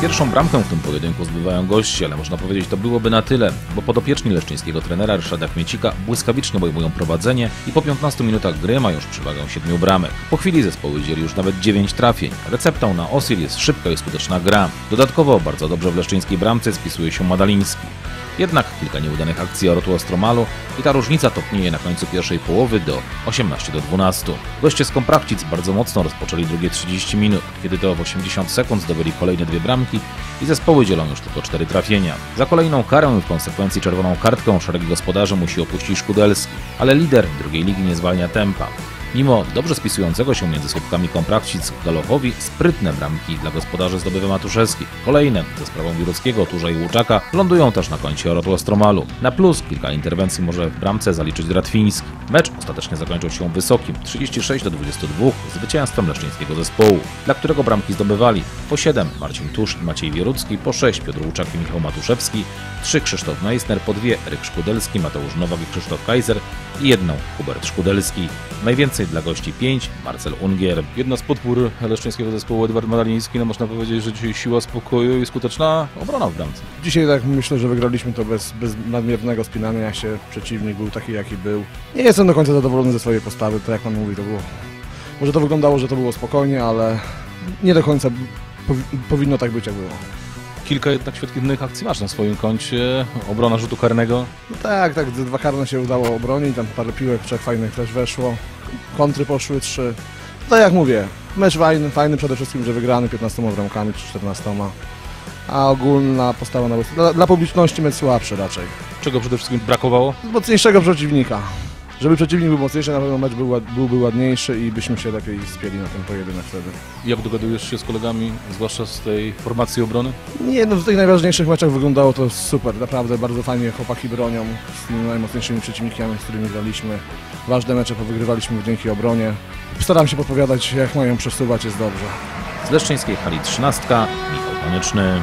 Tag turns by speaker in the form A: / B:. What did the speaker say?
A: Pierwszą bramkę w tym pojedynku zbywają goście, ale można powiedzieć to byłoby na tyle, bo podopieczni leszczyńskiego trenera Ryszarda Kmiecika błyskawicznie obejmują prowadzenie i po 15 minutach gry ma już przewagę 7 bramek. Po chwili zespoły dzieli już nawet 9 trafień. Receptą na Osil jest szybka i skuteczna gra. Dodatkowo bardzo dobrze w leszczyńskiej bramce spisuje się Madaliński. Jednak kilka nieudanych akcji Orotu Ostromalu i ta różnica topnieje na końcu pierwszej połowy do 18 do 12. Goście z Komprachcic bardzo mocno rozpoczęli drugie 30 minut, kiedy to w 80 sekund zdobyli kolejne dwie bramki i zespoły dzielą już tylko cztery trafienia. Za kolejną karę i w konsekwencji czerwoną kartką szeregi gospodarzy musi opuścić Szkudelski, ale lider drugiej ligi nie zwalnia tempa. Mimo dobrze spisującego się między słupkami Komprakcic Galochowi, sprytne bramki dla gospodarzy zdobywa Matuszewski. Kolejne, ze sprawą Wiruckiego, Turza i Łuczaka, lądują też na koncie Orotu Ostromalu. Na plus kilka interwencji może w bramce zaliczyć Dratwiński. Mecz ostatecznie zakończył się wysokim 36 do 22 zwycięstwem leszczyńskiego zespołu, dla którego bramki zdobywali po 7 Marcin Tusz i Maciej Wierucki, po 6 Piotr Łuczak i Michał Matuszewski, 3 Krzysztof Meissner, po 2 Eryk Szkudelski, Mateusz Nowak i Krzysztof Kaiser i jedną Hubert Szkudelski. Najwięcej dla gości 5 Marcel Ungier.
B: Jedna z podpór leszczyńskiego zespołu Edward Madaliński, no można powiedzieć, że dzisiaj siła spokoju i skuteczna obrona w bramce.
C: Dzisiaj tak myślę, że wygraliśmy to bez, bez nadmiernego spinania się. Przeciwnik był taki, jaki był. Nie jestem do końca zadowolony ze swojej postawy, to jak pan mówi, to było... Może to wyglądało, że to było spokojnie, ale nie do końca powi- powinno tak być, jak było.
B: Kilka jednak świetnych akcji masz na swoim koncie. Obrona rzutu karnego.
C: No tak, tak, dwa karne się udało obronić, tam parę piłek, trzech fajnych też weszło. Kontry poszły, trzy. No jak mówię, mecz fajny, fajny przede wszystkim, że wygrany 15 bramkami czy 14. A ogólna postawa na. Dla, dla publiczności mecz słabszy raczej.
B: Czego przede wszystkim brakowało?
C: Mocniejszego przeciwnika. Żeby przeciwnik był mocniejszy, na pewno mecz był, byłby ładniejszy i byśmy się lepiej spieli na ten pojedynek wtedy.
B: Jak dogadujesz się z kolegami, zwłaszcza z tej formacji obrony?
C: Nie, no w tych najważniejszych meczach wyglądało to super, naprawdę bardzo fajnie chłopaki bronią z tymi najmocniejszymi przeciwnikami, z którymi graliśmy. Ważne mecze powygrywaliśmy dzięki obronie. Staram się podpowiadać, jak mają przesuwać, jest dobrze.
A: Z leszczyńskiej hali 13 Michał Konieczny.